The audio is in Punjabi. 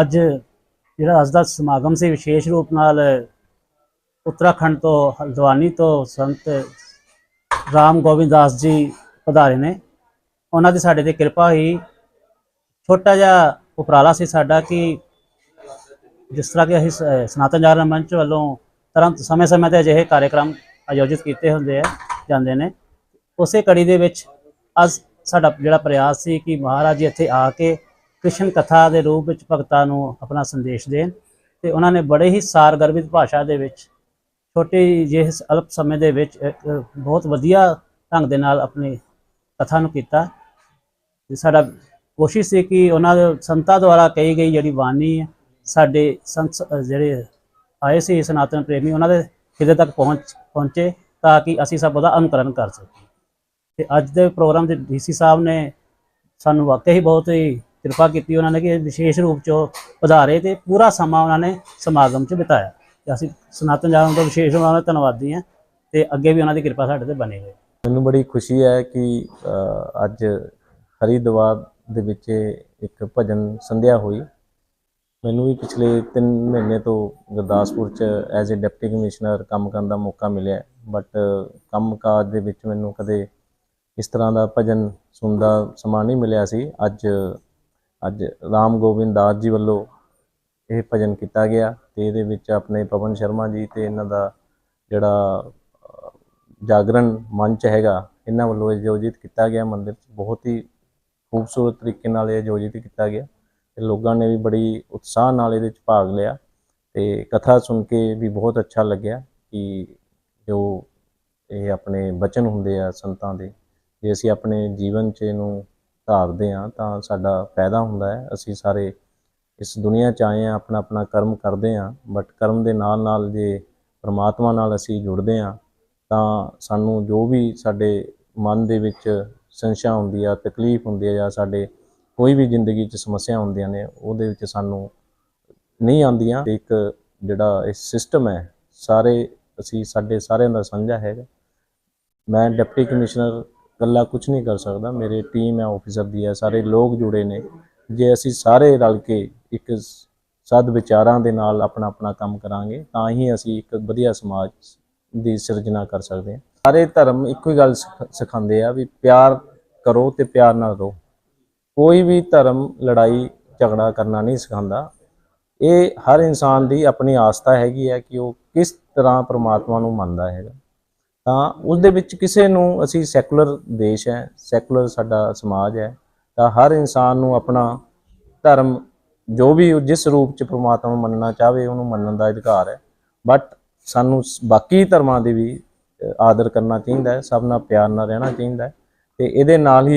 ਅੱਜ ਜਿਹੜਾ ਅੱਜ ਦਾ ਸਮਾਗਮ ਸੀ, ਵਿਸ਼ੇਸ਼ ਰੂਪ ਨਾਲ ਉੱਤਰਾਖੰਡ ਤੋਂ ਹਲਦਵਾਨੀ ਤੋਂ ਸੰਤ ਰਾਮ ਗੋਬਿੰਦ ਦਾਸ ਜੀ ਪਧਾਰੇ ਨੇ। ਉਹਨਾਂ ਦੀ ਸਾਡੇ ਤੇ ਕਿਰਪਾ ਹੋਈ। ਛੋਟਾ ਜਿਹਾ ਉਪਰਾਲਾ ਸੀ ਸਾਡਾ ਕਿ ਜਿਸ ਤਰ੍ਹਾਂ ਕਿ ਅਸੀਂ ਸ- ਸਨਾਤਨ ਜਾਗਰਣ ਮੰਚ ਵੱਲੋਂ ਤਰ੍ਹਾਂ ਸਮੇਂ-ਸਮੇਂ ਤੇ ਅਜਿਹੇ ਕਾਰਜਕ੍ਰਮ ਆਯੋਜਿਤ ਕੀਤੇ ਹੁੰਦੇ ਆ, ਜਾਂਦੇ ਨੇ। ਉਸੇ ਕੜੀ ਦੇ ਵਿੱਚ ਅੱਜ ਸਾਡਾ ਜਿਹੜਾ ਪ੍ਰਯਾਸ ਸੀ ਕਿ ਮਹਾਰਾਜ ਜੀ ਇੱਥੇ ਆ ਕੇ ਕ੍ਰਿਸ਼ਨ ਕਥਾ ਦੇ ਰੂਪ ਵਿੱਚ ਭਗਤਾਂ ਨੂੰ ਆਪਣਾ ਸੰਦੇਸ਼ ਦੇਣ ਤੇ ਉਹਨਾਂ ਨੇ ਬੜੇ ਹੀ ਸਾਰਗਰਭਿਤ ਭਾਸ਼ਾ ਦੇ ਵਿੱਚ, ਛੋਟੀ ਜਿਹੇ ਅਲਪ ਸਮੇਂ ਦੇ ਵਿੱਚ ਬਹੁਤ ਵਧੀਆ ਢੰਗ ਦੇ ਨਾਲ ਆਪਣੀ ਕਥਾ ਨੂੰ ਕੀਤਾ। ਤੇ ਸਾਡਾ ਕੋਸ਼ਿਸ਼ ਸੀ ਕਿ ਉਹਨਾਂ ਦੇ ਸੰਤਾਂ ਦੁਆਰਾ ਕਹੀ ਗਈ ਜਿਹੜੀ ਬਾਣੀ ਹੈ, ਸਾਡੇ ਸੰਤ ਜਿਹੜੇ ਆਏ ਸੀ ਸਨਾਤਨ ਪ੍ਰੇਮੀ, ਉਹਨਾਂ ਦੇ ਹਿਰਦੇ ਤੱਕ ਪਹੁੰਚ, ਪਹੁੰਚੇ ਤਾਂ ਕਿ ਅਸੀਂ ਸਭ ਉਹਦਾ ਅਨੁਕਰਨ ਕਰ ਸਕੀਏ। ਤੇ ਅੱਜ ਦੇ ਪ੍ਰੋਗਰਾਮ ਦੇ ਡੀਸੀ ਸਾਹਿਬ ਨੇ ਸਾਨੂੰ ਵਾਕਈ ਹੀ ਬਹੁਤ ਹੀ ਕਿਰਪਾ ਕੀਤੀ ਉਹਨਾਂ ਨੇ ਕਿ ਵਿਸ਼ੇਸ਼ ਰੂਪ ਚ ਉਹ ਪਧਾਰੇ ਤੇ ਪੂਰਾ ਸਮਾਂ ਉਹਨਾਂ ਨੇ ਸਮਾਗਮ ਚ ਬਿਤਾਇਆ। ਤੇ ਅਸੀਂ ਸਨਾਤਨ ਜਾਗਰਣ ਤੋਂ ਵਿਸ਼ੇਸ਼ ਉਹਨਾਂ ਦਾ ਧੰਨਵਾਦੀ ਹਾਂ ਤੇ ਅੱਗੇ ਵੀ ਉਹਨਾਂ ਦੀ ਕਿਰਪਾ ਸਾਡੇ ਤੇ ਬਣੀ ਰਹੇ। ਮੈਨੂੰ ਬੜੀ ਖੁਸ਼ੀ ਹੈ ਕਿ ਅੱਜ ਹਰੀਦੁਆਰ ਦੇ ਵਿੱਚ ਇੱਕ ਭਜਨ ਸੰਧਿਆ ਹੋਈ। ਮੈਨੂੰ ਵੀ ਪਿਛਲੇ 3 ਮਹੀਨੇ ਤੋਂ ਗੁਰਦਾਸਪੁਰ ਚ ਐਜ਼ ਅ ਡਿਪਟੀ ਕਮਿਸ਼ਨਰ ਕੰਮ ਕਰਨ ਦਾ ਮੌਕਾ ਮਿਲਿਆ ਬਟ ਕੰਮਕਾਜ ਦੇ ਵਿੱਚ ਮੈਨੂੰ ਕਦੇ ਇਸ ਤਰ੍ਹਾਂ ਦਾ ਭਜਨ ਸੁਣਦਾ ਸਮਾਂ ਨਹੀਂ ਮਿਲਿਆ ਸੀ। ਅੱਜ ਅੱਜ ਰਾਮ ਗੋਬਿੰਦ ਦਾਸ ਜੀ ਵੱਲੋਂ ਇਹ ਭਜਨ ਕੀਤਾ ਗਿਆ ਤੇ ਇਹਦੇ ਵਿੱਚ ਆਪਣੇ ਪਵਨ ਸ਼ਰਮਾ ਜੀ ਤੇ ਇਹਨਾਂ ਦਾ ਜਿਹੜਾ ਜਾਗਰਣ ਮੰਚ ਹੈਗਾ, ਇਹਨਾਂ ਵੱਲੋਂ ਆਯੋਜਿਤ ਕੀਤਾ ਗਿਆ। ਮੰਦਿਰ 'ਚ ਬਹੁਤ ਹੀ ਖੂਬਸੂਰਤ ਤਰੀਕੇ ਨਾਲ ਇਹ ਆਯੋਜਿਤ ਕੀਤਾ ਗਿਆ ਤੇ ਲੋਕਾਂ ਨੇ ਵੀ ਬੜੀ ਉਤਸ਼ਾਹ ਨਾਲ ਇਹਦੇ 'ਚ ਭਾਗ ਲਿਆ ਤੇ ਕਥਾ ਸੁਣ ਕੇ ਵੀ ਬਹੁਤ ਅੱਛਾ ਲੱਗਿਆ ਕਿ ਜੋ ਇਹ ਆਪਣੇ ਬਚਨ ਹੁੰਦੇ ਆ ਸੰਤਾਂ ਦੇ, ਜੇ ਅਸੀਂ ਆਪਣੇ ਜੀਵਨ 'ਚ ਇਹਨੂੰ ਧਾਰਦੇ ਹਾਂ, ਤਾਂ ਸਾਡਾ ਫਾਇਦਾ ਹੁੰਦਾ ਹੈ। ਅਸੀਂ ਸਾਰੇ ਇਸ ਦੁਨੀਆ 'ਚ ਆਏ ਹਾਂ, ਆਪਣਾ ਆਪਣਾ ਕਰਮ ਕਰਦੇ ਹਾਂ ਬਟ ਕਰਮ ਦੇ ਨਾਲ ਨਾਲ ਜੇ ਪਰਮਾਤਮਾ ਨਾਲ ਅਸੀਂ ਜੁੜਦੇ ਹਾਂ, ਤਾਂ ਸਾਨੂੰ ਜੋ ਵੀ ਸਾਡੇ ਮਨ ਦੇ ਵਿੱਚ ਸੰਸ਼ਾ ਹੁੰਦੀ ਆ, ਤਕਲੀਫ ਹੁੰਦੀ ਆ ਜਾਂ ਸਾਡੇ ਕੋਈ ਵੀ ਜ਼ਿੰਦਗੀ 'ਚ ਸਮੱਸਿਆ ਹੁੰਦੀਆਂ ਨੇ, ਉਹਦੇ ਵਿੱਚ ਸਾਨੂੰ ਨਹੀਂ ਆਉਂਦੀਆਂ। ਇੱਕ ਜਿਹੜਾ ਇਹ ਸਿਸਟਮ ਹੈ, ਸਾਰੇ ਅਸੀਂ ਸਾਡੇ ਸਾਰਿਆਂ ਦਾ ਸਾਂਝਾ ਹੈਗਾ। ਮੈਂ ਡਿਪਟੀ ਕਮਿਸ਼ਨਰ ਇਕੱਲਾ ਕੁਝ ਨਹੀਂ ਕਰ ਸਕਦਾ। ਮੇਰੇ ਟੀਮ ਹੈ ਆਫੀਸਰ ਦੀ ਹੈ, ਸਾਰੇ ਲੋਕ ਜੁੜੇ ਨੇ। ਜੇ ਅਸੀਂ ਸਾਰੇ ਰਲ ਕੇ ਇੱਕ ਸਦ ਵਿਚਾਰਾਂ ਦੇ ਨਾਲ ਆਪਣਾ ਆਪਣਾ ਕੰਮ ਕਰਾਂਗੇ, ਤਾਂ ਹੀ ਅਸੀਂ ਇੱਕ ਵਧੀਆ ਸਮਾਜ ਦੀ ਸਿਰਜਣਾ ਕਰ ਸਕਦੇ ਹਾਂ। ਸਾਰੇ ਧਰਮ ਇੱਕੋ ਹੀ ਗੱਲ ਸਿਖ- ਸਿਖਾਉਂਦੇ ਆ ਵੀ ਪਿਆਰ ਕਰੋ ਤੇ ਪਿਆਰ ਨਾਲ ਰਹੋ। ਕੋਈ ਵੀ ਧਰਮ ਲੜਾਈ ਝਗੜਾ ਕਰਨਾ ਨਹੀਂ ਸਿਖਾਉਂਦਾ। ਇਹ ਹਰ ਇਨਸਾਨ ਦੀ ਆਪਣੀ ਆਸਥਾ ਹੈਗੀ ਹੈ ਕਿ ਉਹ ਕਿਸ ਤਰ੍ਹਾਂ ਪ੍ਰਮਾਤਮਾ ਨੂੰ ਮੰਨਦਾ ਹੈਗਾ। ਤਾਂ ਉਸ ਦੇ ਵਿੱਚ ਕਿਸੇ ਨੂੰ ਅਸੀਂ ਸੈਕੂਲਰ ਦੇਸ਼ ਹੈ, ਸੈਕੂਲਰ ਸਾਡਾ ਸਮਾਜ ਹੈ, ਤਾਂ ਹਰ ਇਨਸਾਨ ਨੂੰ ਆਪਣਾ ਧਰਮ ਜੋ ਵੀ ਜਿਸ ਰੂਪ ਚ ਪ੍ਰਮਾਤਮਾ ਨੂੰ ਮੰਨਣਾ ਚਾਹਵੇ ਉਹਨੂੰ ਮੰਨਣ ਦਾ ਅਧਿਕਾਰ ਹੈ। ਬਟ ਸਾਨੂੰ ਬਾਕੀ ਧਰਮਾਂ ਦੀ ਵੀ ਆਦਰ ਕਰਨਾ ਚਾਹੀਦਾ ਹੈ, ਸਭ ਨਾਲ ਪਿਆਰ ਨਾਲ ਰਹਿਣਾ ਚਾਹੀਦਾ ਹੈ ਤੇ ਇਹਦੇ ਨਾਲ ਹੀ